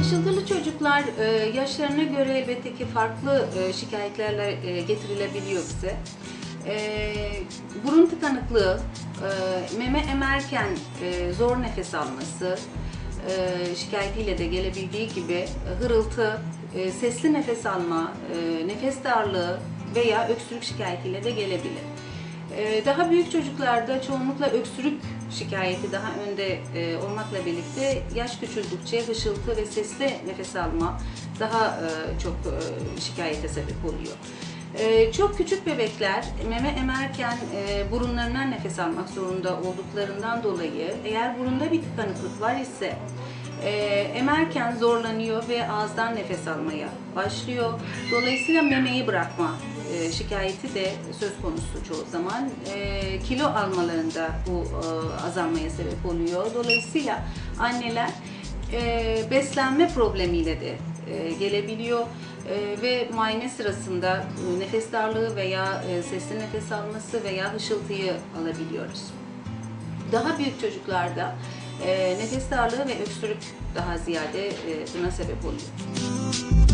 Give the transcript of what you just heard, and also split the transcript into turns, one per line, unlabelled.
Işıltılı çocuklar e, yaşlarına göre elbette ki farklı e, şikayetlerle e, getirilebiliyor bize. Burun tıkanıklığı, meme emerken zor nefes alması şikayetiyle de gelebildiği gibi hırıltı, sesli nefes alma, nefes darlığı veya öksürük şikayetiyle de gelebilir. E, Daha büyük çocuklarda çoğunlukla öksürük şikayeti daha önde e, olmakla birlikte yaş küçüldükçe hışıltı ve sesli nefes alma daha e, çok e, şikayete sebep oluyor. Çok küçük bebekler meme emerken burunlarından nefes almak zorunda olduklarından dolayı eğer burunda bir tıkanıklık var ise e, emerken zorlanıyor ve ağızdan nefes almaya başlıyor. Dolayısıyla memeyi bırakma e, şikayeti de söz konusu çoğu zaman. E, kilo almalarında bu e, azalmaya sebep oluyor. Dolayısıyla anneler e, beslenme problemiyle de e, gelebiliyor E, ve muayene sırasında e, nefes darlığı veya e, sesli nefes alması veya hışıltıyı alabiliyoruz. Daha büyük çocuklarda ee, nefes darlığı ve öksürük daha ziyade e, buna sebep oluyor.